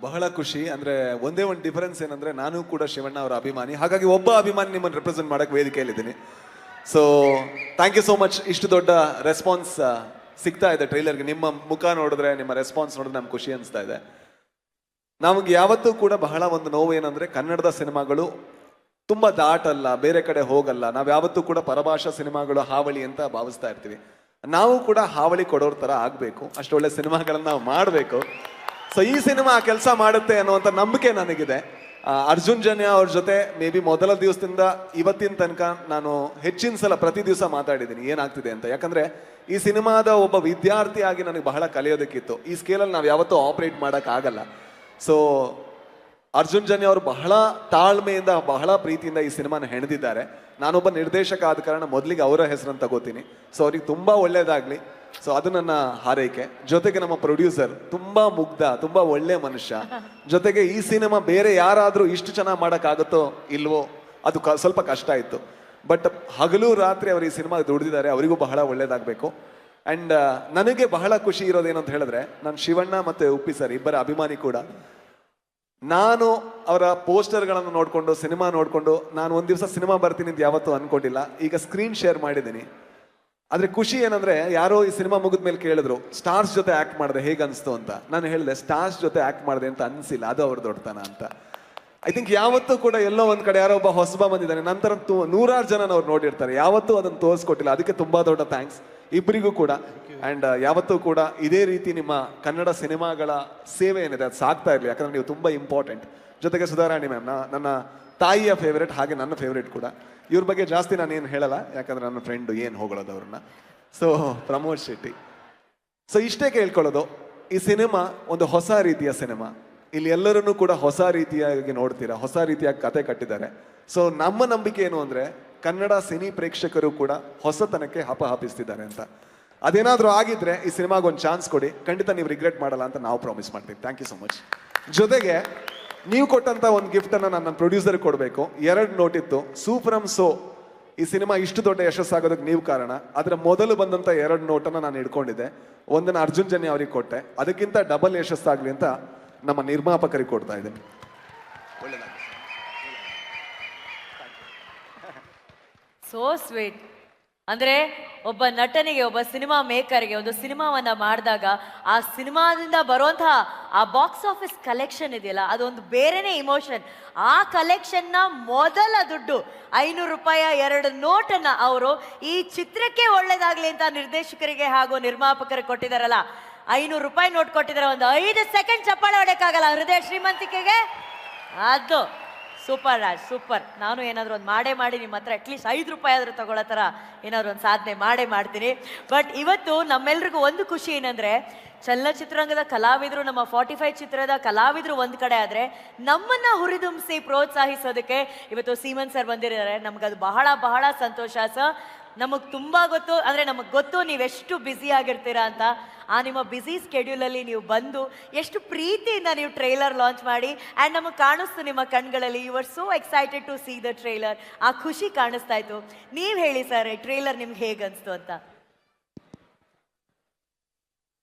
ಬಹಳ ಖುಷಿ. ಅಂದ್ರೆ ಒಂದೇ ಒಂದು ಡಿಫರೆನ್ಸ್ ಏನಂದ್ರೆ ನಾನು ಕೂಡ ಶಿವಣ್ಣ ಅವರ ಅಭಿಮಾನಿ. ಹಾಗಾಗಿ ಒಬ್ಬ ಅಭಿಮಾನಿ ನಿಮ್ಮನ್ನು ರೆಪ್ರೆಸೆಂಟ್ ಮಾಡಕ್ ವೇದಿಕೆಯಲ್ಲಿದ್ದೀನಿ. So thank you so much ಇಷ್ಟು ದೊಡ್ಡ ರೆಸ್ಪಾನ್ಸ್ ಸಿಗ್ತಾ ಇದೆ ಟ್ರೈಲರ್ಗೆ ನಿಮ್ಮ ಮುಖ ನೋಡಿದ್ರೆ, ನಿಮ್ಮ ರೆಸ್ಪಾನ್ಸ್ ನೋಡಿದ್ರೆ ನಮ್ಗೆ ಖುಷಿ ಅನಿಸ್ತಾ ಇದೆ. ನಮಗೆ ಯಾವತ್ತೂ ಕೂಡ ಬಹಳ ಒಂದು ನೋವು ಏನಂದ್ರೆ ಕನ್ನಡದ ಸಿನಿಮಾಗಳು ತುಂಬಾ ದಾಟಲ್ಲ, ಬೇರೆ ಕಡೆ ಹೋಗಲ್ಲ. ನಾವು ಯಾವತ್ತೂ ಕೂಡ ಪರಭಾಷಾ ಸಿನಿಮಾಗಳು ಹಾವಳಿ ಅಂತ ಭಾವಿಸ್ತಾ ಇರ್ತೀವಿ. ನಾವು ಕೂಡ ಹಾವಳಿ ಕೊಡೋರ್ ತರ ಆಗ್ಬೇಕು. ಅಷ್ಟೊಳ್ಳೆ ಸಿನಿಮಾಗಳನ್ನ ನಾವು ಮಾಡಬೇಕು. ಸೊ ಈ ಸಿನಿಮಾ ಕೆಲಸ ಮಾಡುತ್ತೆ ಅನ್ನುವಂಥ ನಂಬಿಕೆ ನನಗಿದೆ. ಅರ್ಜುನ್ ಜನ್ಯ ಅವ್ರ ಜೊತೆ ಮೇ ಬಿ ಮೊದಲ ದಿವಸದಿಂದ ಇವತ್ತಿನ ತನಕ ನಾನು ಹೆಚ್ಚಿನ ಸಲ ಪ್ರತಿ ದಿವಸ ಮಾತಾಡಿದ್ದೀನಿ, ಏನಾಗ್ತಿದೆ ಅಂತ. ಯಾಕಂದ್ರೆ ಈ ಸಿನಿಮಾದ ಒಬ್ಬ ವಿದ್ಯಾರ್ಥಿಯಾಗಿ ನನಗೆ ಬಹಳ ಕಲಿಯೋದಕ್ಕಿತ್ತು. ಈ ಸ್ಕೇಲಲ್ಲಿ ನಾವು ಯಾವತ್ತೂ ಆಪರೇಟ್ ಮಾಡೋಕ್ಕಾಗಲ್ಲ ಸೊ ಅರ್ಜುನ್ ಜನ್ಯ ಅವರು ಬಹಳ ತಾಳ್ಮೆಯಿಂದ, ಬಹಳ ಪ್ರೀತಿಯಿಂದ ಈ ಸಿನಿಮಾನ ಹೆಣೆದಿದ್ದಾರೆ. ನಾನೊಬ್ಬ ನಿರ್ದೇಶಕ ಆದ ಕಾರಣ ಮೊದಲಿಗೆ ಅವರ ಹೆಸರನ್ನು ತಗೋತೀನಿ. ಸೊ ಅವ್ರಿಗೆ ತುಂಬ ಒಳ್ಳೇದಾಗ್ಲಿ. ಸೊ ಅದು ನನ್ನ ಹಾರೈಕೆ. ಜೊತೆಗೆ ನಮ್ಮ ಪ್ರೊಡ್ಯೂಸರ್ ತುಂಬಾ ಮುಗ್ಧ, ತುಂಬಾ ಒಳ್ಳೆ ಮನುಷ್ಯ. ಜೊತೆಗೆ ಈ ಸಿನಿಮಾ ಬೇರೆ ಯಾರಾದರೂ ಇಷ್ಟು ಚೆನ್ನಾಗಿ ಮಾಡೋಕ್ಕಾಗುತ್ತೋ ಇಲ್ವೋ, ಅದು ಸ್ವಲ್ಪ ಕಷ್ಟ ಇತ್ತು. ಬಟ್ ಹಗಲು ರಾತ್ರಿ ಅವರು ಈ ಸಿನಿಮಾ ದುಡಿದಿದ್ದಾರೆ, ಅವರಿಗೂ ಬಹಳ ಒಳ್ಳೇದಾಗಬೇಕು. ಅಂಡ್ ನನಗೆ ಬಹಳ ಖುಷಿ ಇರೋದೇನು ಅಂತ ಹೇಳಿದ್ರೆ, ನಾನು ಶಿವಣ್ಣ ಮತ್ತೆ ಉಪ್ಪಿ ಸರ್ ಇಬ್ಬರ ಅಭಿಮಾನಿ ಕೂಡ. ನಾನು ಅವರ ಪೋಸ್ಟರ್ಗಳನ್ನು ನೋಡಿಕೊಂಡು, ಸಿನಿಮಾ ನೋಡಿಕೊಂಡು, ನಾನು ಒಂದು ದಿವಸ ಸಿನಿಮಾ ಬರ್ತೀನಿ ಅಂತ ಯಾವತ್ತೂ ಅನ್ಕೊಂಡಿಲ್ಲ. ಈಗ ಸ್ಕ್ರೀನ್ ಶೇರ್ ಮಾಡಿದ್ದೀನಿ. ಆದ್ರೆ ಖುಷಿ ಏನಂದ್ರೆ ಯಾರೋ ಈ ಸಿನಿಮಾ ಮುಗಿದ ಮೇಲೆ ಕೇಳಿದ್ರು, ಸ್ಟಾರ್ಸ್ ಜೊತೆ ಆಕ್ಟ್ ಮಾಡಿದೆ ಹೇಗೆ ಅನಿಸ್ತು ಅಂತ? ನಾನು ಹೇಳಿದೆ, ಸ್ಟಾರ್ಸ್ ಜೊತೆ ಆಕ್ಟ್ ಮಾಡಿದೆ ಅಂತ ಅನ್ಸಿಲ್ಲ, ಅದು ಅವ್ರ ದೊಡ್ಡತನ ಅಂತ. ಐ ಥಿಂಕ್ ಯಾವತ್ತೂ ಕೂಡ ಎಲ್ಲೋ ಒಂದ್ ಕಡೆ ಯಾರೋ ಒಬ್ಬ ಹೊಸಬ ಬಂದಿದ್ದಾನೆ, ನಂತರ ನೂರಾರು ಜನ ಅವ್ರು ನೋಡಿರ್ತಾರೆ, ಯಾವತ್ತೂ ಅದನ್ನು ತೋರಿಸ್ಕೊಟ್ಟಿಲ್ಲ, ಅದಕ್ಕೆ ತುಂಬಾ ದೊಡ್ಡ ಥ್ಯಾಂಕ್ಸ್ ಇಬ್ಬರಿಗೂ ಕೂಡ. ಆ್ಯಂಡ್ ಯಾವತ್ತೂ ಕೂಡ ಇದೇ ರೀತಿ ನಿಮ್ಮ ಕನ್ನಡ ಸಿನಿಮಾಗಳ ಸೇವೆ ಏನಿದೆ, ಅದು ಸಾಕ್ತಾ ಇರಲಿ. ಯಾಕಂದ್ರೆ ನೀವು ತುಂಬ ಇಂಪಾರ್ಟೆಂಟ್ ಜೊತೆಗೆ ಸುಧಾರಾಣಿ ಮ್ಯಾಮ್ ನನ್ನ ತಾಯಿಯ ಫೇವರೇಟ್ ಹಾಗೆ ನನ್ನ ಫೇವ್ರೇಟ್ ಕೂಡ. ಇವ್ರ ಬಗ್ಗೆ ಜಾಸ್ತಿ ನಾನು ಏನು ಹೇಳಲ್ಲ, ಯಾಕಂದ್ರೆ ನನ್ನ ಫ್ರೆಂಡು ಏನು ಹೊಗಳೋದು ಅವ್ರನ್ನ. ಸೊ ಪ್ರಮೋದ್ ಶೆಟ್ಟಿ. ಸೊ ಇಷ್ಟೇ ಕೇಳ್ಕೊಳ್ಳೋದು, ಈ ಸಿನಿಮಾ ಒಂದು ಹೊಸ ರೀತಿಯ ಸಿನಿಮಾ. ಇಲ್ಲಿ ಎಲ್ಲರನ್ನೂ ಕೂಡ ಹೊಸ ರೀತಿಯಾಗಿ ನೋಡ್ತೀರಾ, ಹೊಸ ರೀತಿಯಾಗಿ ಕತೆ ಕಟ್ಟಿದ್ದಾರೆ. ಸೊ ನಮ್ಮ ನಂಬಿಕೆ ಏನು ಅಂದ್ರೆ ಕನ್ನಡ ಸಿನಿ ಪ್ರೇಕ್ಷಕರು ಕೂಡ ಹೊಸತನಕ್ಕೆ ಹಪ ಹಪಿಸ್ತಿದ್ದಾರೆ ಅಂತ. ಅದೇನಾದರೂ ಆಗಿದ್ರೆ ಈ ಸಿನಿಮಾಗೆ ಒಂದು ಚಾನ್ಸ್ ಕೊಡಿ. ಖಂಡಿತ ನೀವು ರಿಗ್ರೆಟ್ ಮಾಡಲ್ಲ ಅಂತ ನಾವು ಪ್ರಾಮಿಸ್ ಮಾಡ್ತೀವಿ. ಥ್ಯಾಂಕ್ ಯು ಸೊ ಮಚ್ ಜೊತೆಗೆ ನೀವು ಕೊಟ್ಟಂತ ಒಂದು ಗಿಫ್ಟನ್ನು ನಾನು ನನ್ನ ಪ್ರೊಡ್ಯೂಸರ್ ಕೊಡಬೇಕು. ಎರಡು ನೋಟ್ ಇತ್ತು. ಸೂಪ್ರಮ್ ಸೋ, ಈ ಸಿನಿಮಾ ಇಷ್ಟು ದೊಡ್ಡ ಯಶಸ್ಸಾಗೋದಕ್ಕೆ ನೀವು ಕಾರಣ. ಅದರ ಮೊದಲು ಬಂದಂಥ ಎರಡು ನೋಟನ್ನು ನಾನು ಇಟ್ಕೊಂಡಿದ್ದೆ ಒಂದನ್ನು ಅರ್ಜುನ್ ಜನ್ಯ ಅವರಿಗೆ ಕೊಟ್ಟೆ. ಅದಕ್ಕಿಂತ ಡಬಲ್ ಯಶಸ್ಸಾಗಲಿ ಅಂತ ನಮ್ಮ ನಿರ್ಮಾಪಕರಿಗೆ ಕೊಡ್ತಾ ಇದ್ದೀನಿ. ಸೋ ಸ್ವೀಟ್ ಅಂದ್ರೆ ಒಬ್ಬ ನಟನಿಗೆ, ಒಬ್ಬ ಸಿನಿಮಾ ಮೇಕರ್ಗೆ ಒಂದು ಸಿನಿಮಾವನ್ನ ಮಾಡಿದಾಗ ಆ ಸಿನಿಮಾದಿಂದ ಬರುವಂತಹ ಆ ಬಾಕ್ಸ್ ಆಫೀಸ್ ಕಲೆಕ್ಷನ್ ಇದೆಯಲ್ಲ, ಅದೊಂದು ಬೇರೆನೇ ಇಮೋಷನ್. ಆ ಕಲೆಕ್ಷನ್ನ ಮೊದಲ ದುಡ್ಡು, ಐನೂರು ರೂಪಾಯ ಎರಡು ನೋಟನ್ನ ಅವರು ಈ ಚಿತ್ರಕ್ಕೆ ಒಳ್ಳೇದಾಗ್ಲಿ ಅಂತ ನಿರ್ದೇಶಕರಿಗೆ ಹಾಗೂ ನಿರ್ಮಾಪಕರಿಗೆ ಕೊಟ್ಟಿದಾರಲ್ಲ ಐನೂರು ರೂಪಾಯಿ ನೋಟ್ ಕೊಟ್ಟಿದ್ದಾರೆ, ಒಂದು ಐದು ಸೆಕೆಂಡ್ ಚಪ್ಪಾಳೆ ಹೊಡೆಯಕ್ಕಾಗಲ್ಲ, ಹೃದಯ ಶ್ರೀಮಂತಿಕೆಗೆ? ಅದು. Super Raj, super. ನಾನು ಏನಾದರೂ ಒಂದು ಮಾಡೇ ಮಾಡಿ, ನಿಮ್ಮ ಹತ್ರ ಅಟ್ಲೀಸ್ಟ್ ಐದು ರೂಪಾಯಿ ಆದರೂ ತಗೊಳ್ಳೋ ಥರ ಏನಾದರೂ ಒಂದು ಸಾಧನೆ ಮಾಡೇ ಮಾಡ್ತೀನಿ. ಬಟ್ ಇವತ್ತು ನಮ್ಮೆಲ್ರಿಗೂ ಒಂದು ಖುಷಿ ಏನಂದರೆ ಚಲನಚಿತ್ರರಂಗದ ಕಲಾವಿದರು, ನಮ್ಮ ಫಾರ್ಟಿ ಫೈವ್ ಚಿತ್ರದ ಕಲಾವಿದರು ಒಂದು ಕಡೆ ಆದರೆ, ನಮ್ಮನ್ನು ಹುರಿದುಂಬಿಸಿ ಪ್ರೋತ್ಸಾಹಿಸೋದಕ್ಕೆ ಇವತ್ತು ಸೀಮನ್ ಸರ್ ಬಂದಿದ್ದಾರೆ. ಅದು ಬಹಳ ಬಹಳ ಸಂತೋಷ ಸರ್ ನಮಗೆ ತುಂಬ ಗೊತ್ತು ಅಂದರೆ ನಮಗೆ ಗೊತ್ತು ನೀವೆಷ್ಟು ಬ್ಯುಸಿ ಆಗಿರ್ತೀರಾ ಅಂತ. ಆ ನಿಮ್ಮ ಬ್ಯುಸಿ ಸ್ಕೆಡ್ಯೂಲಲ್ಲಿ ನೀವು ಬಂದು ಎಷ್ಟು ಪ್ರೀತಿಯಿಂದ ನೀವು ಟ್ರೈಲರ್ ಲಾಂಚ್ ಮಾಡಿ ಆ್ಯಂಡ್ ನಮಗೆ ಕಾಣಿಸ್ತು ನಿಮ್ಮ ಕಣ್ಗಳಲ್ಲಿ you are so excited to see the trailer ಆ ಖುಷಿ ಕಾಣಿಸ್ತಾ ಇತ್ತು. ನೀವು ಹೇಳಿ ಸರ್, ಈ ಟ್ರೈಲರ್ ನಿಮ್ಗೆ ಹೇಗೆ ಅನಿಸ್ತು ಅಂತ.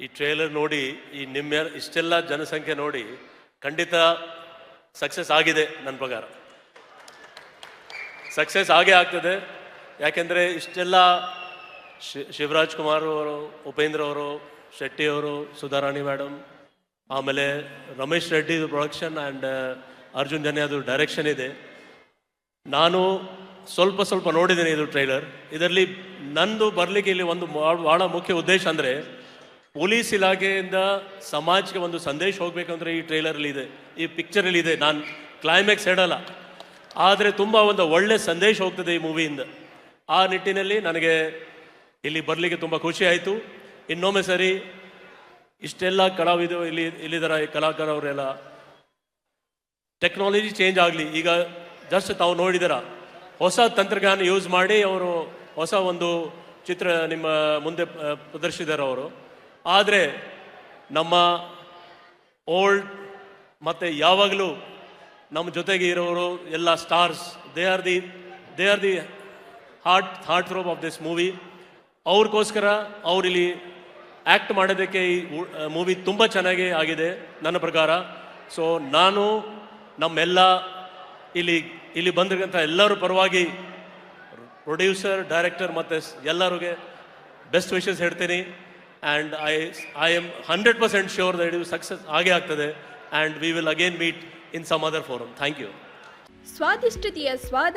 ಈ ಟ್ರೈಲರ್ ನೋಡಿ, ಈ ನಿಮ್ಮ ಇಷ್ಟೆಲ್ಲ ಜನಸಂಖ್ಯೆ ನೋಡಿ, ಖಂಡಿತ ಸಕ್ಸಸ್ ಆಗಿದೆ ನನ್ನ ಪ್ರಕಾರ. ಸಕ್ಸಸ್ ಆಗೇ ಆಗ್ತದೆ. ಯಾಕೆಂದರೆ ಇಷ್ಟೆಲ್ಲ ಶಿ, ಶಿವರಾಜ್ ಕುಮಾರ್ ಅವರು, ಉಪೇಂದ್ರ ಅವರು, ಶೆಟ್ಟಿ ಅವರು, ಸುಧಾರಾಣಿ ಮೇಡಮ್ ಆಮೇಲೆ ರಮೇಶ್ ರೆಡ್ಡಿ ಪ್ರೊಡಕ್ಷನ್ ಆ್ಯಂಡ್ ಅರ್ಜುನ್ ಜನ್ಯದು ಡೈರೆಕ್ಷನ್ ಇದೆ. ನಾನು ಸ್ವಲ್ಪ ಸ್ವಲ್ಪ ನೋಡಿದ್ದೀನಿ ಇದು ಟ್ರೈಲರ್ ಇದರಲ್ಲಿ ನಂದು ಬರಲಿಕ್ಕೆ ಇಲ್ಲಿ ಒಂದು ಭಾಳ ಮುಖ್ಯ ಉದ್ದೇಶ ಅಂದರೆ ಪೊಲೀಸ್ ಇಲಾಖೆಯಿಂದ ಸಮಾಜಕ್ಕೆ ಒಂದು ಸಂದೇಶ ಹೋಗ್ಬೇಕಂದ್ರೆ ಈ ಟ್ರೈಲರಲ್ಲಿ ಇದೆ. ಈ ಪಿಕ್ಚರಲ್ಲಿ ಇದೆ. ನಾನು ಕ್ಲೈಮ್ಯಾಕ್ಸ್ ಹೇಳಲ್ಲ. ಆದರೆ ತುಂಬ ಒಂದು ಒಳ್ಳೆ ಸಂದೇಶ ಹೋಗ್ತದೆ ಈ ಮೂವಿಯಿಂದ ಆ ನಿಟ್ಟಿನಲ್ಲಿ ನನಗೆ ಇಲ್ಲಿ ಬರಲಿಕ್ಕೆ ತುಂಬ ಖುಷಿ ಆಯಿತು. ಇನ್ನೊಮ್ಮೆ ಸರಿ ಇಷ್ಟೆಲ್ಲ ಕಲಾವಿದರು ಇಲ್ಲಿ ಇಲ್ಲಿದ್ದಾರೆ ಕಲಾಕಾರವರೆಲ್ಲ ಟೆಕ್ನಾಲಜಿ ಚೇಂಜ್ ಆಗಲಿ, ಈಗ ಜಸ್ಟ್ ತಾವು ನೋಡಿದಾರ ಹೊಸ ತಂತ್ರಜ್ಞಾನ ಯೂಸ್ ಮಾಡಿ ಅವರು ಹೊಸ ಒಂದು ಚಿತ್ರ ನಿಮ್ಮ ಮುಂದೆ ಪ್ರದರ್ಶಿಸಿದ್ದಾರೆ ಅವರು. ಆದರೆ ನಮ್ಮ ಓಲ್ಡ್ ಮತ್ತು ಯಾವಾಗಲೂ ನಮ್ಮ ಜೊತೆಗೆ ಇರೋರು ಎಲ್ಲ stars they are the they are the heart heart throb of this movie ಅವ್ರಿಗೋಸ್ಕರ ಅವರಿಲ್ಲಿ ಆ್ಯಕ್ಟ್ ಮಾಡೋದಕ್ಕೆ ಈ ಮೂವಿ ತುಂಬ ಚೆನ್ನಾಗಿ ಆಗಿದೆ ನನ್ನ ಪ್ರಕಾರ. ಸೊ ನಾನು ನಮ್ಮೆಲ್ಲ ಇಲ್ಲಿ ಇಲ್ಲಿ ಬಂದಿರೋಂಥ ಎಲ್ಲರೂ ಪರವಾಗಿ ಪ್ರೊಡ್ಯೂಸರ್ ಡೈರೆಕ್ಟರ್ ಮತ್ತು ಎಲ್ಲರಿಗೆ ಬೆಸ್ಟ್ ವಿಶಸ್ ಹೇಳ್ತೀನಿ. And I I am hundred percent sure that ಇದು ಸಕ್ಸಸ್ ಆಗೇ ಆಗ್ತದೆ. And we will again meet in some other forum thank you ಸ್ವಾದಿಷ್ಟತೆಯ ಸ್ವಾದ.